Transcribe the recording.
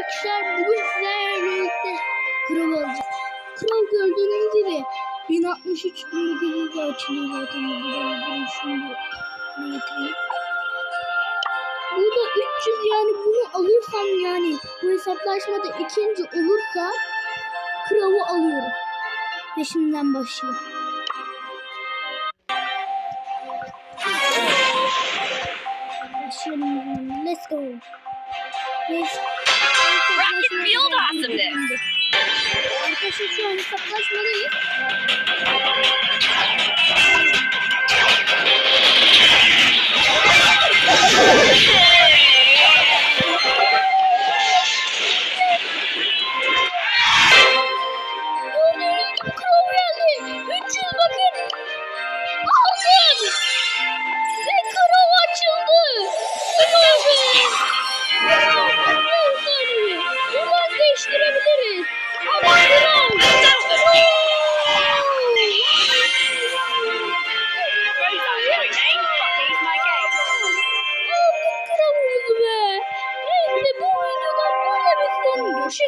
arkadaşlar bugün sizlerle birlikte Kral alacağız. Kral gördüğünüz gibi 1063 1900'de açılıyor zaten bu da şimdi getireyim. Burada 300 yani bunu alırsam yani bu hesaplaşmada ikinci olursa Kral'ı alıyorum. Ve şimdiden başlayayım. Başlayalım. Let's go. Let's Rocket Awesomeness. Arkadaşlar şu an hesaplaşmadayız. 去